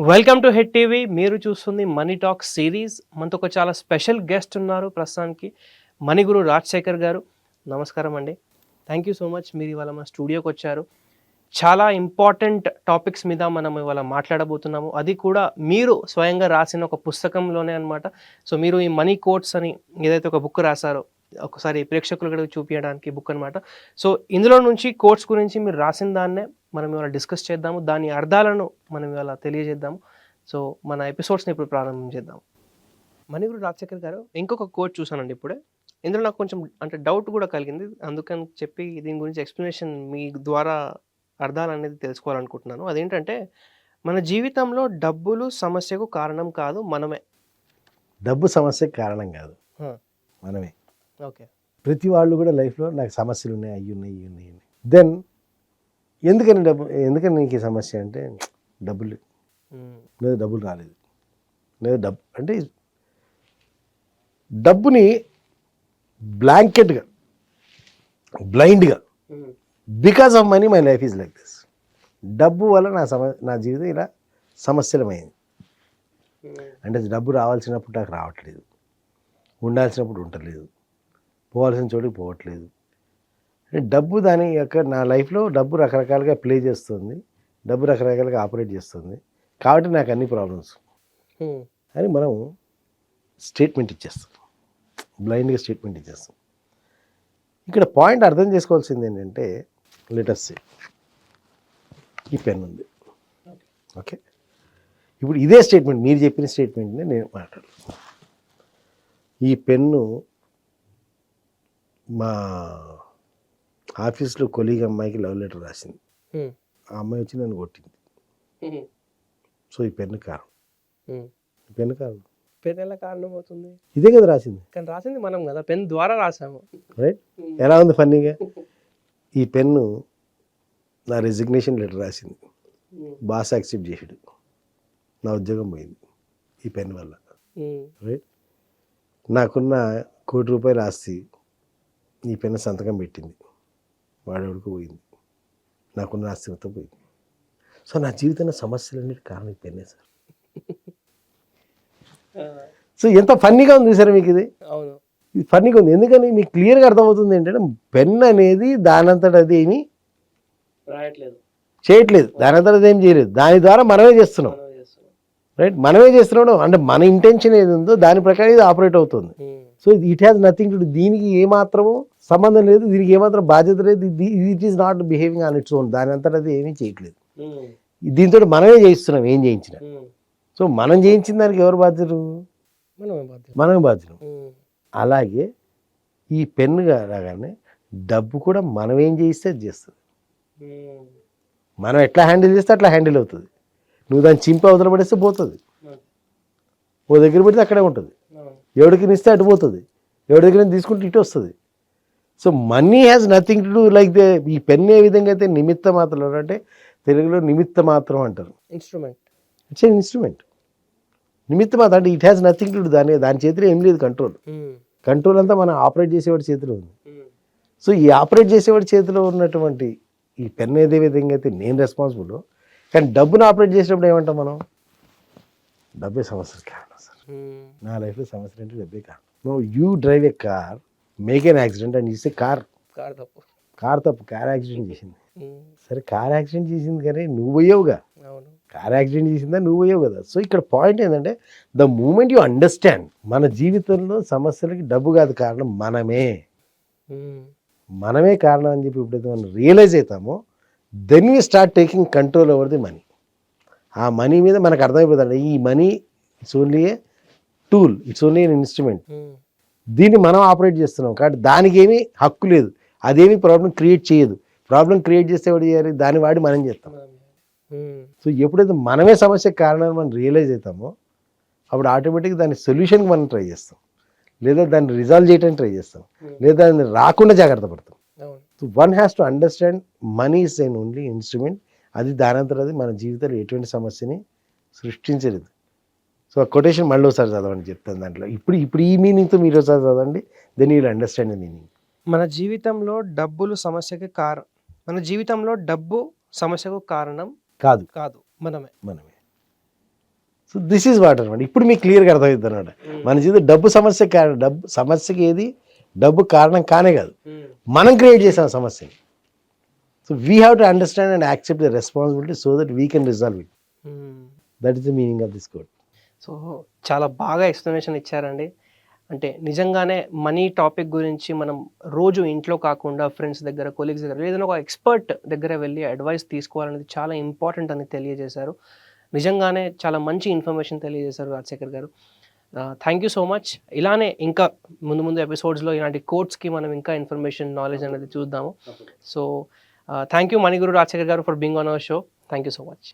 Welcome to head TV. మీరు చూస్తుంది money talk series. మనతో ఒక చాలా స్పెషల్ గెస్ట్ ఉన్నారు ప్రస్తుతానికి మణిగురు రాజశేఖర్ గారు. నమస్కారం అండి. థ్యాంక్ యూ సో మచ్ మీరు ఇవాళ మా స్టూడియోకి వచ్చారు. చాలా ఇంపార్టెంట్ టాపిక్స్ మీద మనం ఇవాళ మాట్లాడబోతున్నాము. అది కూడా మీరు స్వయంగా రాసిన ఒక పుస్తకంలోనే అనమాట సో మీరు ఈ మనీ కోట్స్ అని ఏదైతే ఒక బుక్ రాశారో ఒకసారి ప్రేక్షకులకు చూపించడానికి బుక్ అన్నమాట. సో ఇందులో నుంచి కోట్స్ గురించి మీరు రాసిన దాన్నే మనం ఇవాళ డిస్కస్ చేద్దాము. దాని అర్థాలను మనం ఇవాళ తెలియజేద్దాము. సో మన ఎపిసోడ్స్ని ఇప్పుడు ప్రారంభం చేద్దాం. మణిగురు రాజశేఖర్ గారు ఇంకొక కోట్ చూసానండి ఇప్పుడే. ఇందులో నాకు కొంచెం అంటే డౌట్ కూడా కలిగింది. అందుకని చెప్పి దీని గురించి ఎక్స్ప్లెనేషన్ మీ ద్వారా అర్థాలు అనేది తెలుసుకోవాలనుకుంటున్నాను. అదేంటంటే మన జీవితంలో డబ్బులు సమస్యకు కారణం కాదు మనమే. డబ్బు సమస్యకి కారణం కాదు. మనమే. ఓకే. ప్రతి వాళ్ళు కూడా లైఫ్లో నాకు సమస్యలు ఉన్నాయి అయ్యి ఉన్నాయి ఇవి ఉన్నాయి దెన్ ఎందుకని డబ్బు ఎందుకని నీకు ఈ సమస్య అంటే డబ్బులు లేదా. డబ్బులు రాలేదు లేదా డబ్బు అంటే డబ్బుని బ్లాంకెట్గా బ్లైండ్గా because of money my life is like this. డబ్బు వల్ల నా సమ నా జీవితం ఇలా సమస్యలమైంది. అంటే డబ్బు రావాల్సినప్పుడు నాకు రావట్లేదు. ఉండాల్సినప్పుడు ఉండట్లేదు. పోవాల్సిన చోటికి పోవట్లేదు. డబ్బు దాని యొక్క నా లైఫ్లో డబ్బు రకరకాలుగా ప్లే చేస్తుంది. డబ్బు రకరకాలుగా ఆపరేట్ చేస్తుంది. కాబట్టి నాకు అన్ని ప్రాబ్లమ్స్. అని మనం స్టేట్మెంట్ ఇచ్చేస్తాం. బ్లైండ్గా స్టేట్మెంట్ ఇచ్చేస్తాం. ఇక్కడ పాయింట్ అర్థం చేసుకోవాల్సింది ఏంటంటే లెటర్స్ ఈ పెన్ ఉంది. ఓకే? ఇప్పుడు ఇదే స్టేట్మెంట్ మీరు చెప్పిన స్టేట్మెంట్ని నేను మాట్లాడు ఈ పెన్ను మా ఆఫీస్లో కొలీగ్ అమ్మాయికి లవ్ లెటర్ రాసింది. ఆ అమ్మాయి వచ్చి నన్ను కొట్టింది. సో ఈ పెన్ను కారణం పెన్ను కారణం పెన్ ఎలా కారణం అవుతుంది? ఇదే కదా రాసింది. కానీ రాసింది మనం కదా పెన్ ద్వారా రాసాము. రైట్? ఎలా ఉంది ఫన్నీగా? ఈ పెన్ను నా రెసిగ్నేషన్ లెటర్ రాసింది. బాస్ యాక్సెప్ట్ చేసాడు నా ఉద్యోగం పోయింది ఈ పెన్ వల్ల. రైట్? నాకున్న కోటి రూపాయలు ఆస్తి ఈ పెన్ను సంతకం పెట్టింది. వాడెవడికి పోయింది. నాకున్న ఆస్తి మొత్తం పోయింది. సో నా జీవితంలో సమస్యలన్నిటి కారణం ఈ పెన్నే సార్ సో ఎంత ఫన్నీగా ఉంది సార్ మీకు ఇది? అవును. ఇది ఫన్నీగా ఉంది. ఎందుకని మీకు క్లియర్గా అర్థమవుతుంది ఏంటంటే పెన్ అనేది దానంతట అది ఏమీ? రాయట్లేదు. చేయట్లేదు. దానంతట అది ఏం చేయలేదు. దాని ద్వారా మనమే చేస్తున్నాం. మనం చేస్తున్నాం. రైట్? మనమే చేస్తున్నాం. అంటే మన ఇంటెన్షన్ ఏది ఉందో దాని ప్రకారం ఇది ఆపరేట్ అవుతుంది. So it has nothing to దీనికి ఏమాత్రము సంబంధం లేదు. దీనికి ఏమాత్రం బాధ్యత లేదు. It is not behaving on its own దాని అంతటా అది ఏమీ చేయట్లేదు. దీంతో మనమే చేయిస్తున్నాం ఏం చేయించిన సో మనం చేయించిన దానికి ఎవరు బాధ్యులు? మనమే బాధ్యత బాధ్యులు. అలాగే ఈ పెన్ను రాగానే డబ్బు కూడా మనం ఏం చేయిస్తే అది చేస్తుంది. మనం ఎట్లా హ్యాండిల్ చేస్తే అట్లా హ్యాండిల్ అవుతుంది. నువ్వు దాన్ని చింపి అవతల పడేస్తే పోతుంది. ఓ దగ్గర పెడితే అక్కడే ఉంటుంది. ఎవడికి ఇస్తే అటు పోతుంది. ఎవరి దగ్గర తీసుకుంటే ఇటు వస్తుంది. So money has nothing to do like they ఈ పెన్ ఏ విధంగా అయితే నిమిత్త మాత్రం అంటే తెలుగులో నిమిత్త మాత్రం అంటారు. ఇన్స్ట్రుమెంట్ ఇట్స్ ఇన్స్ట్రుమెంట్ నిమిత్త మాత్రం అంటే it has nothing to do దాని దాని చేతిలో ఏం లేదు కంట్రోల్ కంట్రోల్ అంతా మనం ఆపరేట్ చేసేవాడి చేతిలో ఉంది. సో ఈ ఆపరేట్ చేసేవాడి చేతిలో ఉన్నటువంటి ఈ పెన్ ఏదే విధంగా అయితే నేను రెస్పాన్సిబుల్ కానీ డబ్బును ఆపరేట్ చేసినప్పుడు ఏమంటాం మనం? డబ్బే సమస్యలు కారణం సార్. నా లైఫ్లో సమస్య అంటే డబ్బే కారణం no you drive a car make an accident and ఇస్తే కార్ కాదు తప్పు. కార్ తప్పు కార్ యాక్సిడెంట్ చేసింది. సరే కార్ యాక్సిడెంట్ చేసింది కానీ నువ్వు పోయావుగా. కార్ యాక్సిడెంట్ చేసిందా నువ్వు పోయావు కదా. సో ఇక్కడ పాయింట్ ఏంటంటే ద మూమెంట్ యూ అండర్స్టాండ్ మన జీవితంలో సమస్యలకి డబ్బు కాదు కారణం మనమే. మనమే కారణం అని చెప్పి ఎప్పుడైతే మనం రియలైజ్ అవుతామో then we start taking control over the money ఆ మనీ మీద మనకు అర్థమైపోతుంది ఈ money it's only a tool it's only instrument దీన్ని మనం ఆపరేట్ చేస్తున్నాం. కాబట్టి దానికి ఏమీ హక్కు లేదు. అదేమి ప్రాబ్లం క్రియేట్ చేయదు. ప్రాబ్లం క్రియేట్ చేస్తే ఎవడు చేయాలి? దాన్ని వాడి మనం చేస్తాం. సో ఎప్పుడైతే మనమే సమస్యకు కారణాన్ని మనం రియలైజ్ అవుతామో అప్పుడు ఆటోమేటిక్గా దాని సొల్యూషన్కి మనం ట్రై చేస్తాం. లేదా దాన్ని రిజాల్వ్ చేయడానికి ట్రై చేస్తాం. లేదా దాన్ని రాకుండా జాగ్రత్త పడతాం. So one has to understand money is an only instrument అది దానంతరం అది మన జీవితంలో ఎటువంటి సమస్యని సృష్టించలేదు. సో ఆ కొటేషన్ మళ్ళీ ఒకసారి చదవండి చెప్తాను దాంట్లో. ఇప్పుడు ఇప్పుడు ఈ మీనింగ్తో మీరు ఒకసారి చదవండి then you understand the meaning మన జీవితంలో డబ్బులు సమస్యకి కారణం మన జీవితంలో డబ్బు సమస్యకు కారణం కాదు. కాదు. మనమే. మనమే. సో దిస్ ఈజ్ వాట్ అనమాట ఇప్పుడు మీకు క్లియర్గా అర్థమవుతుంది అనమాట మన జీవితం డబ్బు సమస్య కారణం డబ్బు సమస్యకి ఏది? డబ్బు కారణం కానే కాదు. మనం క్రియేట్ చేసాం సమస్యని. So we have to understand and accept the responsibility so that we can resolve it that is the meaning of this code so చాలా బాగా ఎక్స్ప్లెనేషన్ ఇచ్చారండి. అంటే నిజంగానే మనీ టాపిక్ గురించి మనం రోజు ఇంట్లో కాకుండా ఫ్రెండ్స్ దగ్గర కొలీగ్స్ దగ్గర ఏదైనా ఒక ఎక్స్పర్ట్ దగ్గర వెళ్ళి అడ్వైస్ తీసుకోవాలనేది చాలా ఇంపార్టెంట్ అని తెలియజేశారు. నిజంగానే చాలా మంచి ఇన్ఫర్మేషన్ తెలియజేశారు Rajashekar garu. Thank you so much. ఇలానే ఇంకా ముందు ముందు ఎపిసోడ్స్లో ఇలాంటి కోర్ట్స్కి మనం ఇంకా ఇన్ఫర్మేషన్ నాలెడ్జ్ అనేది చూద్దాము. So thank you Maniguru Rajashekar garu for being on our show. Thank you so much.